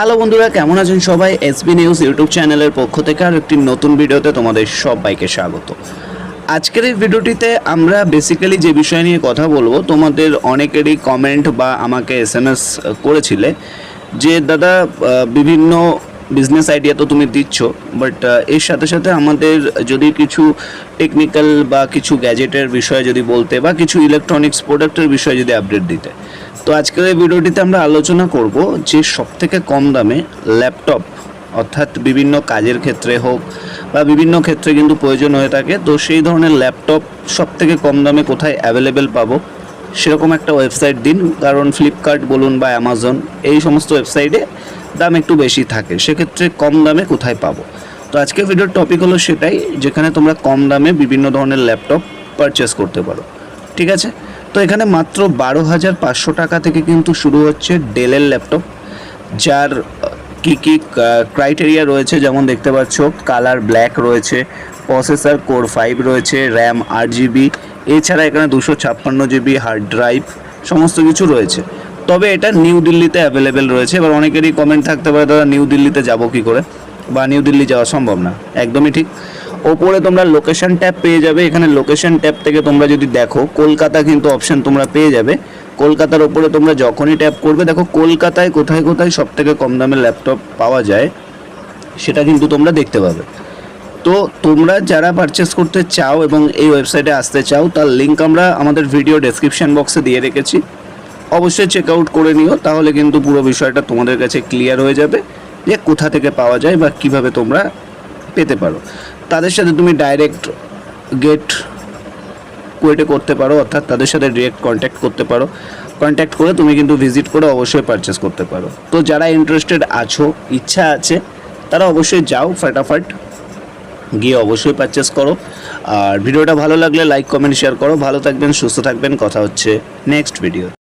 Hello বন্ধুরা, কেমন আছেন সবাই? এসবি নিউজ ইউটিউব চ্যানেলের পক্ষ থেকে আর একটি নতুন ভিডিওতে তোমাদের সবাইকে স্বাগত। আজকের এই ভিডিওটিতে আমরা বেসিক্যালি যে বিষয় নিয়ে কথা বলব, তোমাদের অনেকেরই কমেন্ট বা আমাকে এস এম এস করেছিলে যে, দাদা বিভিন্ন বিজনেস আইডিয়া তো তুমি দিচ্ছ বাট এর সাথে সাথে আমাদের যদি কিছু টেকনিক্যাল বা কিছু গ্যাজেটের বিষয়ে যদি বলতে বা কিছু ইলেকট্রনিক্স প্রোডাক্টের বিষয়ে যদি আপডেট দিতে। তো আজকের এই ভিডিওটিতে আমরা আলোচনা করব যে সবথেকে কম দামে ল্যাপটপ, অর্থাৎ বিভিন্ন কাজের ক্ষেত্রে হোক বা বিভিন্ন ক্ষেত্রে কিন্তু প্রয়োজন হয়ে থাকে, তো সেই ধরনের ল্যাপটপ সবথেকে কম দামে কোথায় অ্যাভেলেবেল পাবো সেরকম একটা ওয়েবসাইট দিন। কারণ ফ্লিপকার্ট বলুন বা অ্যামাজন এই সমস্ত ওয়েবসাইটে দাম একটু বেশি থাকে, সেক্ষেত্রে কম দামে কোথায় পাবো? তো আজকের ভিডিওর টপিক হলো সেটাই, যেখানে তোমরা কম দামে বিভিন্ন ধরনের ল্যাপটপ পারচেস করতে পারো। ঠিক আছে? তো এখানে মাত্র বারো হাজার পাঁচশো টাকা থেকে কিন্তু শুরু হচ্ছে ডেলের ল্যাপটপ, যার কি কি ক্রাইটেরিয়া রয়েছে, যেমন দেখতে পাচ্ছ কালার ব্ল্যাক রয়েছে প্রসেসর কোর ফাইভ রয়েছে র্যাম আট জিবি এছাড়া এখানে দুশো ছাপ্পান্ন জিবি হার্ড ড্রাইভ সমস্ত কিছু রয়েছে। তবে এটা নিউ দিল্লিতে অ্যাভেলেবেল রয়েছে, এবার অনেকেরই কমেন্ট থাকতে পারে, দাদা, নিউ দিল্লিতে যাব কি করে? বা নিউ দিল্লি যাওয়া সম্ভব না। একদমই ঠিক। ওপরে তোমরা লোকেশন ট্যাব পেয়ে যাবে। এখানে লোকেশন ট্যাব থেকে তোমরা যদি দেখো, কলকাতা কিন্তু অপশন তোমরা পেয়ে যাবে। কলকাতার ওপরে তোমরা যখনই ট্যাপ করবে, দেখো কলকাতায় কোথায় কোথায় সব থেকে কম দামের ল্যাপটপ পাওয়া যায়, সেটা কিন্তু তোমরা দেখতে পাবে। তো তোমরা যারা পারচেস করতে চাও এবং এই ওয়েবসাইটে আসতে চাও, তার লিঙ্ক আমরা আমাদের ভিডিও ডেসক্রিপশন বক্সে দিয়ে রেখেছি। অবশ্যই চেক আউট করে নিও, তাহলে কিন্তু পুরো বিষয়টা তোমাদের কাছে ক্লিয়ার হয়ে যাবে যে কোথা থেকে পাওয়া যায় বা কীভাবে তোমরা পেতে পারো। তাদের সাথে তুমি ডাইরেক্ট গেট কোয়েটে করতে পারো, অর্থাৎ তাদের সাথে ডিরেক্ট কন্ট্যাক্ট করতে পারো। কন্ট্যাক্ট করে তুমি কিন্তু ভিজিট করে অবশ্যই পারচেস করতে পারো। তো যারা ইন্টারেস্টেড আছো, ইচ্ছা আছে, তারা অবশ্যই যাও, ফাটাফাট গিয়ে অবশ্যই পারচেস করো। আর ভিডিওটা ভালো লাগলে লাইক কমেন্ট শেয়ার করো। ভালো থাকবেন, সুস্থ থাকবেন। কথা হচ্ছে নেক্সট ভিডিওতে